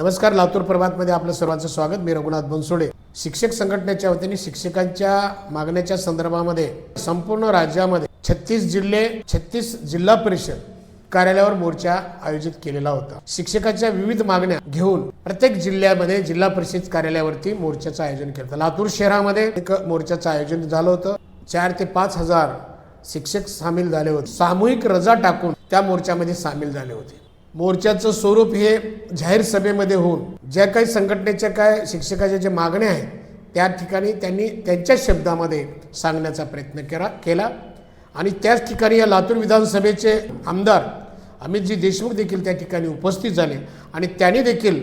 नमस्कार लातूर प्रभातमध्ये आपलं सर्वांचं स्वागत. मी रघुनाथ बनसोडे. शिक्षक संघटनेच्या वतीने शिक्षकांच्या मागण्याच्या संदर्भामध्ये संपूर्ण राज्यामध्ये छत्तीस जिल्हे छत्तीस जिल्हा परिषद कार्यालयावर मोर्चा आयोजित केलेला होता. शिक्षकाच्या विविध मागण्या घेऊन प्रत्येक जिल्ह्यामध्ये जिल्हा परिषद कार्यालयावरती मोर्चाचं आयोजन केलं लातूर शहरामध्ये एक मोर्चाचं आयोजन झालं होतं. चार ते पाच हजार शिक्षक सामील झाले होते. सामूहिक रजा टाकून त्या मोर्चामध्ये सामील झाले होते. मोर्चाचं स्वरूप हे जाहीर सभेमध्ये होऊन ज्या काही संघटनेच्या काय शिक्षकाच्या ज्या मागण्या आहेत त्या ठिकाणी त्यांनी त्यांच्या शब्दामध्ये सांगण्याचा प्रयत्न केला केला. आणि त्याच ठिकाणी या लातूर विधानसभेचे आमदार अमितजी देशमुख देखील त्या ठिकाणी उपस्थित झाले. आणि त्यांनी देखील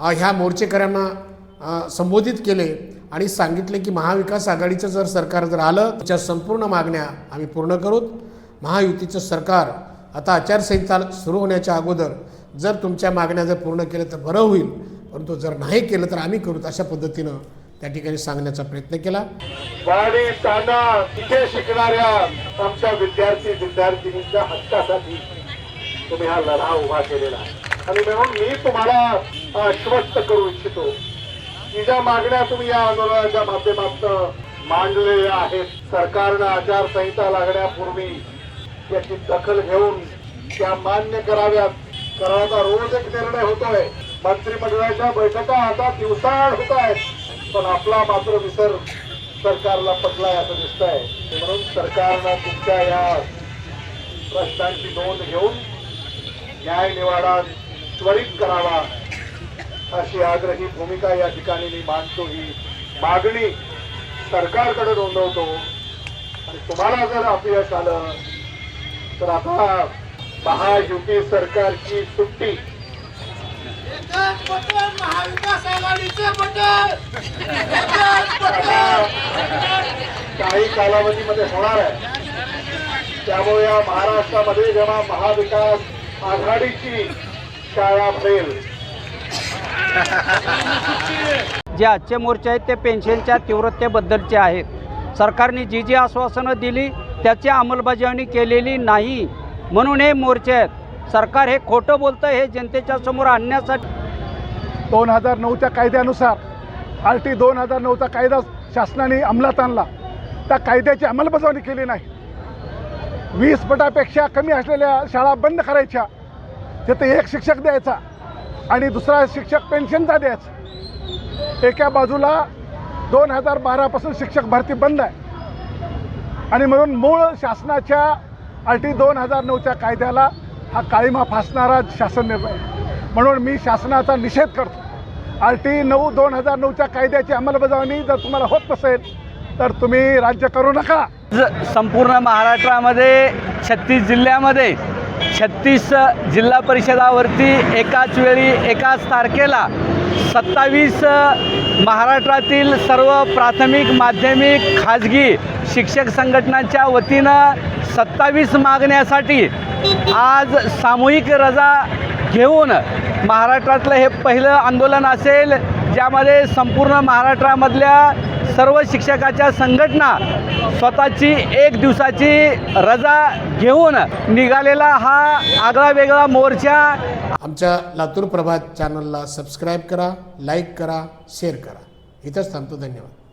ह्या मोर्चेकऱ्यांना संबोधित केले आणि सांगितले की महाविकास आघाडीचं जर सरकार जर आलं त्याच्या संपूर्ण मागण्या आम्ही पूर्ण करूत महायुतीचं सरकार आता आचारसंहिता सुरू होण्याच्या अगोदर जर तुमच्या मागण्या जर पूर्ण केलं तर बरं होईल. परंतु जर नाही केलं तर आम्ही करू अशा पद्धतीनं त्या ठिकाणी सांगण्याचा प्रयत्न केला. गाडी तांडा तिथे शिकणाऱ्या आमच्या विद्यार्थी विद्यार्थिनींच्या हक्कासाठी तुम्ही हा लढा उभा केलेला आणि म्हणून मी तुम्हाला आश्वस्त करू इच्छितो की ज्या मागण्या तुम्ही या आंदोलनाच्या माध्यमातून मांडलेल्या आहेत सरकारनं आचारसंहिता लागण्यापूर्वी याची दखल घेऊन त्या मान्य कराव्यात. कारण रोज एक निर्णय होतोय. मंत्रिमंडळाच्या बैठका आता दिवसाआड होत आहेत पण आपला मात्र विसर सरकारला पटलाय असं दिसतंय. म्हणून सरकारनं तुमच्या या प्रश्नांची नोंद घेऊन न्याय निवाडा त्वरित करावा अशी आग्रही भूमिका या ठिकाणी मी मांडतो ही मागणी सरकारकडे नोंदवतो. आणि तुम्हाला जर अपयश आलं तर आता महायुती सरकारची सुट्टी. महाविकास आघाडीचे काही कालावधीमध्ये होणार आहे. त्यामुळे या महाराष्ट्रामध्ये जेव्हा महाविकास आघाडीची शाळा भरेल. जे आजचे मोर्चे आहेत ते पेन्शनच्या तीव्रतेबद्दलचे आहेत. सरकारने जी जी आश्वासनं दिली त्याची अंमलबजावणी केलेली नाही. म्हणून हे मोर्चे आहेत. सरकार हे खोटं बोलतं हे जनतेच्या समोर आणण्यासाठी. दोन हजार नऊच्या कायद्यानुसार आर टी दोन हजार नऊचा कायदा शासनाने अंमलात आणला. त्या कायद्याची अंमलबजावणी केली नाही. वीस पटापेक्षा कमी असलेल्या शाळा बंद करायच्या. तिथे एक शिक्षक द्यायचा आणि दुसरा शिक्षक पेन्शनचा द्यायचा. एका बाजूला दोन हजार बारापासून शिक्षक भरती बंद आहे. आणि म्हणून मूळ शासनाच्या आर दोन हजार नऊच्या कायद्याला हा काळीमा फासणारा शासन निर्णय म्हणून मी शासनाचा निषेध करतो. आर टी नऊ दोन हजार नऊच्या कायद्याची अंमलबजावणी जर तुम्हाला होत नसेल तर तुम्ही राज्य करू नका. ज- संपूर्ण महाराष्ट्रामध्ये छत्तीस जिल्ह्यामध्ये छत्तीस जिल्हा परिषदावरती एकाच वेळी एकाच तारखेला सत्तावीस महाराष्ट्रातील सर्व प्राथमिक माध्यमिक खाजगी शिक्षक संघटनांच्या वतीनं सत्तावीस मागण्यासाठी आज सामूहिक रजा घेऊन महाराष्ट्रातलं हे पहिलं आंदोलन असेल. ज्यामध्ये संपूर्ण महाराष्ट्रामधल्या सर्व शिक्षकाच्या संघटना स्वतःची एक दिवसाची रजा घेऊन निघालेला हा आगळा वेगळा मोर्चा. आमच्या लातूर प्रभात चॅनलला सबस्क्राईब करा लाईक करा शेअर करा. इथंच थांबतो. धन्यवाद.